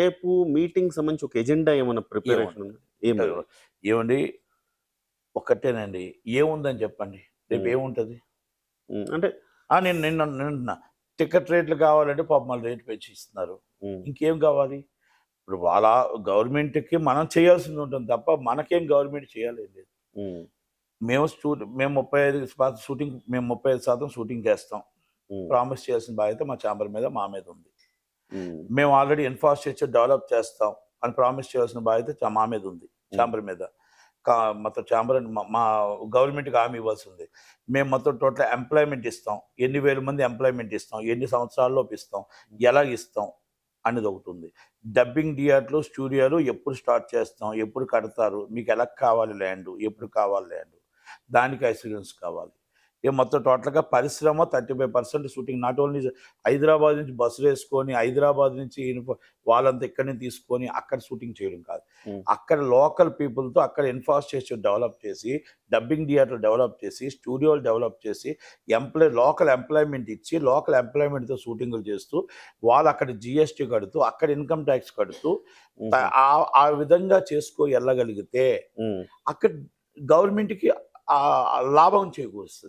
రేపు మీటింగ్ సంబంధించి ఒక ఎజెండా ఏమైనా ప్రిపరేషన్ ఏమండి? ఒక్కటేనండి ఏముందని చెప్పండి? రేపు. ఏముంటది? అంటే నేను నిన్న నిన్న టికెట్ రేట్లు కావాలంటే పాప మళ్ళీ రేటు పెంచి ఇస్తున్నారు ఇంకేం కావాలి? ఇప్పుడు వాళ్ళ గవర్నమెంట్కి మనం చేయాల్సింది ఉంటుంది తప్ప మనకేం గవర్నమెంట్ చేయాలి లేదు. మేము షూ మేము ముప్పై ఐదు షూటింగ్ మేము ముప్పై ఐదు శాతం షూటింగ్ చేస్తాం. ప్రామిస్ చేయాల్సిన బాధ్యత మా ఛాంబర్ మీద మా మీద ఉంది. మేము ఆల్రెడీ ఇన్ఫ్రాస్ట్రక్చర్ డెవలప్ చేస్తాం అని ప్రామిస్ చేయాల్సిన బాధ్యత మా మీద ఉంది ఛాంబర్ మీద. కా మొత్తం ఛాంబర్ మా గవర్నమెంట్కి హామీ ఇవ్వాల్సి ఉంది. మేము మొత్తం టోటల్ ఎంప్లాయ్మెంట్ ఇస్తాం. ఎన్ని వేల మంది ఎంప్లాయ్మెంట్ ఇస్తాం ఎన్ని సంవత్సరాల్లో ఇస్తాం ఎలా ఇస్తాం అనేది ఒకటి ఉంది. డబ్బింగ్ థియేటర్లు స్టూడియోలు ఎప్పుడు స్టార్ట్ చేస్తాం ఎప్పుడు కడతారు మీకు ఎలా కావాలి ల్యాండ్ ఎప్పుడు కావాలి ల్యాండ్ దానికి అసూరెన్స్ కావాలి. ఇక మొత్తం టోటల్గా పరిశ్రమ thirty five percent shooting not only Hyderabad నుంచి బస్సులు వేసుకొని హైదరాబాద్ నుంచి వాళ్ళంతా ఇక్కడి నుంచి తీసుకొని అక్కడ షూటింగ్ చేయడం కాదు. అక్కడ లోకల్ పీపుల్తో అక్కడ ఇన్ఫ్రాస్ట్రక్చర్ డెవలప్ చేసి డబ్బింగ్ థియేటర్ డెవలప్ చేసి స్టూడియోలు డెవలప్ చేసి ఎంప్లాయ్ లోకల్ ఎంప్లాయ్మెంట్ ఇచ్చి లోకల్ ఎంప్లాయ్మెంట్తో షూటింగ్లు చేస్తూ వాళ్ళు అక్కడ జిఎస్టీ కడుతూ అక్కడ ఇన్కమ్ ట్యాక్స్ కడుతూ ఆ- విధంగా చేసుకో వెళ్ళగలిగితే అక్కడ గవర్నమెంట్కి లాభం చేకూరుస్తుంది.